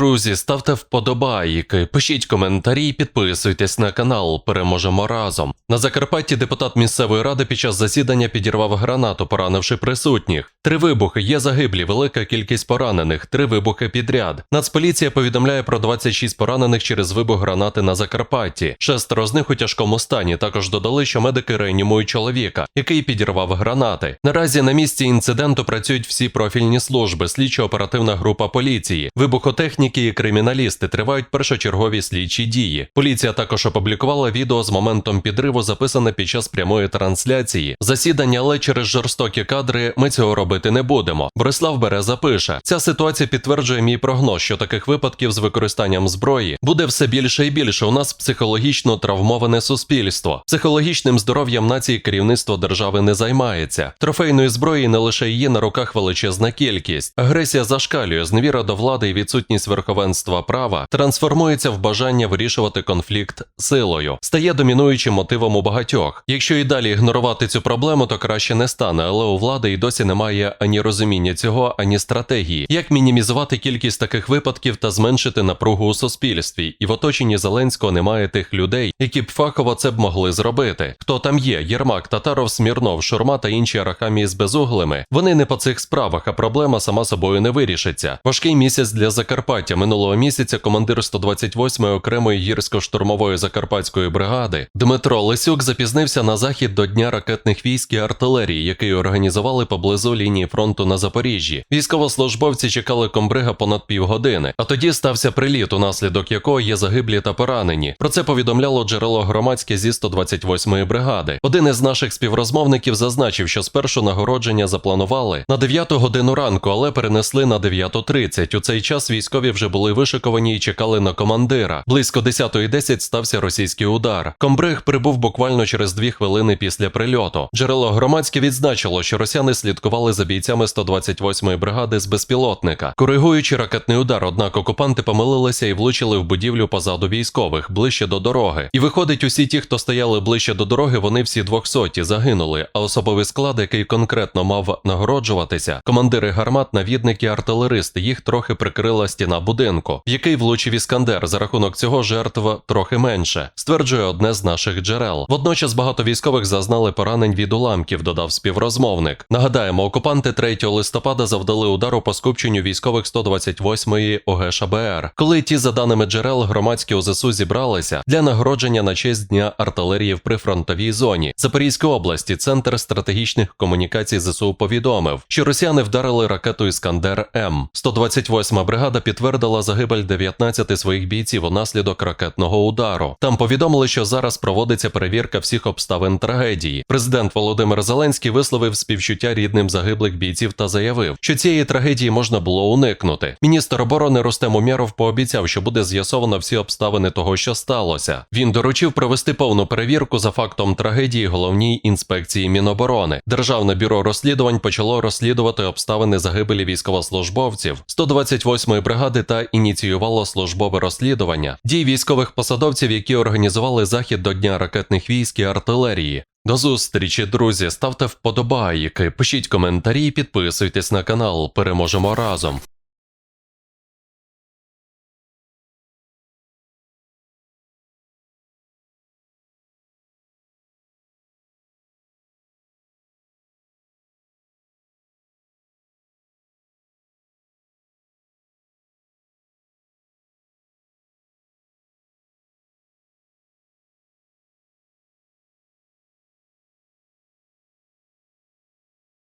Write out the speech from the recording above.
друзі, ставте вподобайки, пишіть коментарі, підписуйтесь на канал. Переможемо разом. На Закарпатті депутат місцевої ради під час засідання підірвав гранату, поранивши присутніх. Три вибухи є загиблі, велика кількість поранених, три вибухи підряд. Нацполіція повідомляє про 26 поранених через вибух гранати на Закарпатті. Шестеро з них у тяжкому стані. Також додали, що медики реанімують чоловіка, який підірвав гранати. Наразі на місці інциденту працюють всі профільні служби, слідчо-оперативна група поліції, вибухотехніки і криміналісти тривають першочергові слідчі дії. Поліція також опублікувала відео з моментом підриву, записане під час прямої трансляції. Засідання, але через жорстокі кадри ми цього робити не будемо. Борислав Береза пише: ця ситуація підтверджує мій прогноз, що таких випадків з використанням зброї буде все більше і більше. У нас психологічно травмоване суспільство. Психологічним здоров'ям нації керівництво держави не займається. Трофейної зброї не лише її на руках величезна кількість. Агресія зашкалює, зневіра до влади і відсутність верховенства права трансформується в бажання вирішувати конфлікт силою, стає домінуючим мотивом у багатьох. Якщо і далі ігнорувати цю проблему, то краще не стане, але у влади і досі немає ані розуміння цього, ані стратегії, як мінімізувати кількість таких випадків та зменшити напругу у суспільстві. І в оточенні Зеленського немає тих людей, які б фахово це б могли зробити. Хто там є? Єрмак, Татаров, Смірнов, Шурма та інші арахамії з безуглими. Вони не по цих справах, а проблема сама собою не вирішиться. Важкий місяць для Закарпаття. Минулого місяця командир 128-ї окремої гірсько-штурмової закарпатської бригади Дмитро Лисюк запізнився на захід до Дня ракетних військ і артилерії, який організували поблизу лінії фронту на Запоріжжі. Військовослужбовці чекали комбрига понад півгодини, а тоді стався приліт, унаслідок якого є загиблі та поранені. Про це повідомляло джерело громадське зі 128-ї бригади. Один із наших співрозмовників зазначив, що спершу нагородження запланували на 9 годину ранку, але перенесли на 9.30. У цей час військові вже були вишиковані і чекали на командира. Близько 10.10 стався російський удар. Комбриг прибув буквально через дві хвилини після прильоту. Джерело громадське відзначило, що росіяни слідкували за бійцями 128-ї бригади з безпілотника, коригуючи ракетний удар. Однак окупанти помилилися і влучили в будівлю позаду військових, ближче до дороги. І виходить, усі ті, хто стояли ближче до дороги, вони всі двохсоті загинули. А особовий склад, який конкретно мав нагороджуватися, командири гармат, навідники, артилеристи, їх трохи прикрила стіна будинку, в який влучив іскандер. За рахунок цього жертв трохи менше, стверджує одне з наших джерел. Водночас багато військових зазнали поранень від уламків, додав співрозмовник. Нагадаємо, окупанти 3 листопада завдали удару по скупченню військових 128-ї ОГ ШБР, коли ті, за даними джерел, громадські ОЗСУ зібралися для нагородження на честь дня артилерії в прифронтовій зоні Запорізької області. Центр стратегічних комунікацій ЗСУ повідомив, що росіяни вдарили ракету Іскандер М. 128-ма бригада підтвердила загибель 19 своїх бійців унаслідок ракетного удару. Там повідомили, що зараз проводиться перевірка всіх обставин трагедії. Президент Володимир Зеленський висловив співчуття рідним загиблих бійців та заявив, що цієї трагедії можна було уникнути. Міністр оборони Рустем Умєров пообіцяв, що буде з'ясовано всі обставини того, що сталося. Він доручив провести повну перевірку за фактом трагедії головній інспекції Міноборони. Державне бюро розслідувань почало розслідувати обставини загибелі військовослужбовців 128-ї бригади та ініціювало службове розслідування дій військових посадовців, які організували захід до Дня ракетних військ і артилерії. До зустрічі, друзі. Ставте вподобайки, пишіть коментарі, підписуйтесь на канал. Переможемо разом.